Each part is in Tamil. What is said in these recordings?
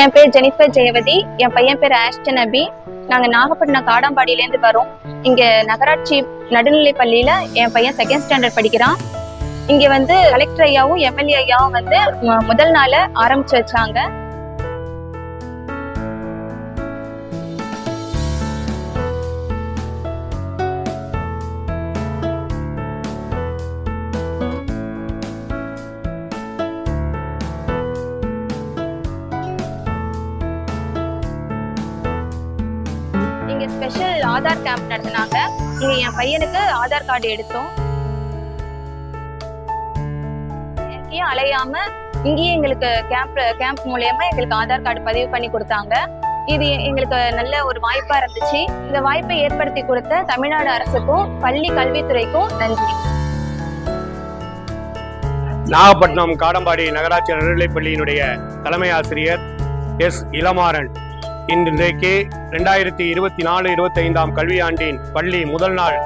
என் பேர் ஜெனிஃபர் ஜெயவதி என் பையன் பேர் ஆஷ்டன் அபி நாங்கள் நாகப்பட்டினம் காடாம்பாடியிலேருந்து வரோம். இங்கே நகராட்சி நடுநிலைப் பள்ளியில் என் பையன் செகண்ட் ஸ்டாண்டர்ட் படிக்கிறான். இங்கே வந்து கலெக்டர் ஐயாவும் எம்எல்ஏ ஐயாவும் வந்து முதல் நாள் ஆரம்பிச்சு வச்சாங்க. இங்க ஸ்பெஷல் ஆதார் கேம்ப் நடத்தினாங்க. இங்க என் பையனுக்கு ஆதார் கார்டு எடுத்தோம். எங்கேயும் அலையாம இங்கேயே எங்களுக்கு கேம்ப் கேம்ப் மூலியமா எங்களுக்கு ஆதார் கார்டு பதிவு பண்ணி கொடுத்தாங்க. இது எங்களுக்கு நல்ல ஒரு வாய்ப்பா இருந்துச்சு. இந்த வாய்ப்பை ஏற்படுத்தி கொடுத்த தமிழ்நாடு அரசுக்கும் பள்ளி கல்வித்துறைக்கும் நன்றி. நாகப்பட்டினம் காடம்பாடி நகராட்சி நடுநிலைப்பள்ளியினுடைய தலைமை ஆசிரியர் எஸ் இளமாறன். இன்றைக்கு ரெண்டாயிரத்தி இருபத்தி நாலு இருபத்தி ஐந்தாம் கல்வியாண்டின் பள்ளி முதல் நாள்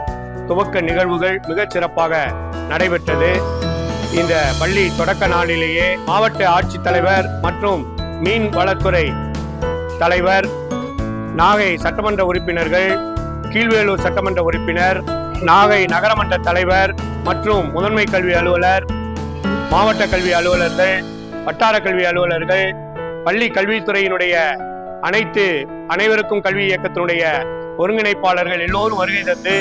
துவக்க நிகழ்வுகள் மிகச் சிறப்பாக நடைபெற்றது. இந்த பள்ளி தொடக்க நாளிலேயே மாவட்ட ஆட்சித்தலைவர் மற்றும் மீன் வளத்துறை தலைவர் நாகை சட்டமன்ற உறுப்பினர்கள் கீழ்வேலூர் சட்டமன்ற உறுப்பினர் நாகை நகரமன்ற தலைவர் மற்றும் முதன்மை கல்வி அலுவலர் மாவட்ட கல்வி அலுவலர்கள் வட்டார கல்வி அலுவலர்கள் பள்ளி கல்வித்துறையினுடைய அனைத்து அனைவருக்கும் கல்வி இயக்கத்தினுடைய ஒருங்கிணைப்பாளர்கள் எல்லோரும் வருகை தந்து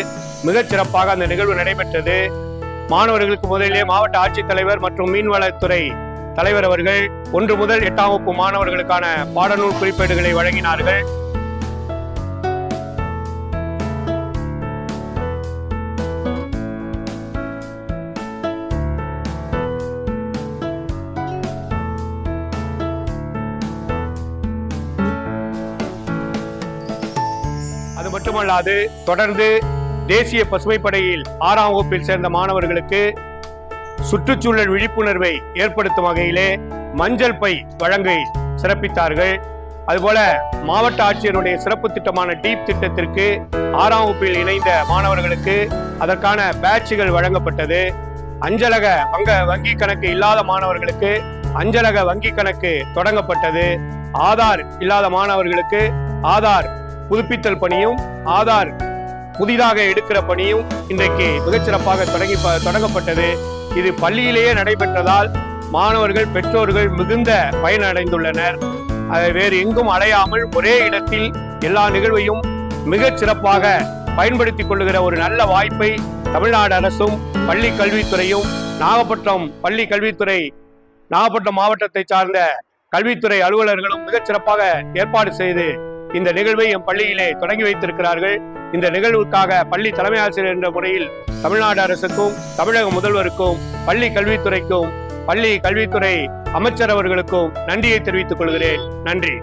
மிகச் சிறப்பாக அந்த நிகழ்வு நடைபெற்றது. மாணவர்களுக்கு முதலிலே மாவட்ட ஆட்சித்தலைவர் மற்றும் மீன்வளத்துறை தலைவர் அவர்கள் ஒன்று முதல் எட்டாம் வகுப்பு மாணவர்களுக்கான பாடநூல் குறிப்பேடுகளை வழங்கினார்கள். மட்டுமல்லாது தொடர்ந்து தேசிய பசுமைப்படையில் ஆறாம் வகுப்பில் சேர்ந்த மாணவர்களுக்கு சுற்றுச்சூழல் விழிப்புணர்வை ஏற்படுத்தும் வகையிலே மஞ்சள் பை வழங்கை சிறப்பித்தார்கள். அதுபோல மாவட்ட ஆட்சியருடைய சிறப்பு திட்டமான டீப் திட்டத்திற்கு ஆறாம் வகுப்பில் இணைந்த மாணவர்களுக்கு அதற்கான பேட்சுகள் வழங்கப்பட்டது. அஞ்சலக வங்க வங்கி கணக்கு இல்லாத மாணவர்களுக்கு அஞ்சலக வங்கி கணக்கு தொடங்கப்பட்டது. ஆதார் இல்லாத மாணவர்களுக்கு ஆதார் புதுப்பித்தல் பணியும் ஆதார் புதிதாக எடுக்கிற பணியும் இன்றைக்கு மிகச்சிறப்பாக தொடங்கி ப- தொடங்கப்பட்டது. இது பள்ளியிலேயே நடைபெற்றதால் மாணவர்கள் பெற்றோர்கள் மிகுந்த பயனடைந்துள்ளனர். அதை வேறு எங்கும் அலையாமல் ஒரே இடத்தில் எல்லா நிகழ்வையும் மிகச் சிறப்பாக பயன்படுத்திக் கொள்ளுகிற ஒரு நல்ல வாய்ப்பை தமிழ்நாடு அரசும் பள்ளி கல்வித்துறையும் நாகப்பட்டினம் பள்ளி கல்வித்துறை நாகப்பட்டினம் மாவட்டத்தை சார்ந்த கல்வித்துறை அலுவலர்களும் மிகச் சிறப்பாக ஏற்பாடு செய்து இந்த நிகழ்வை எம் பள்ளியிலே தொடங்கி வைத்திருக்கிறார்கள். இந்த நிகழ்வுக்காக பள்ளி தலைமை ஆசிரியர் என்ற முறையில் தமிழ்நாடு அரசுக்கும் தமிழக முதல்வருக்கும் பள்ளி கல்வித்துறைக்கும் பள்ளி கல்வித்துறை அமைச்சர் அவர்களுக்கும் நன்றியை தெரிவித்துக் கொள்கிறேன். நன்றி.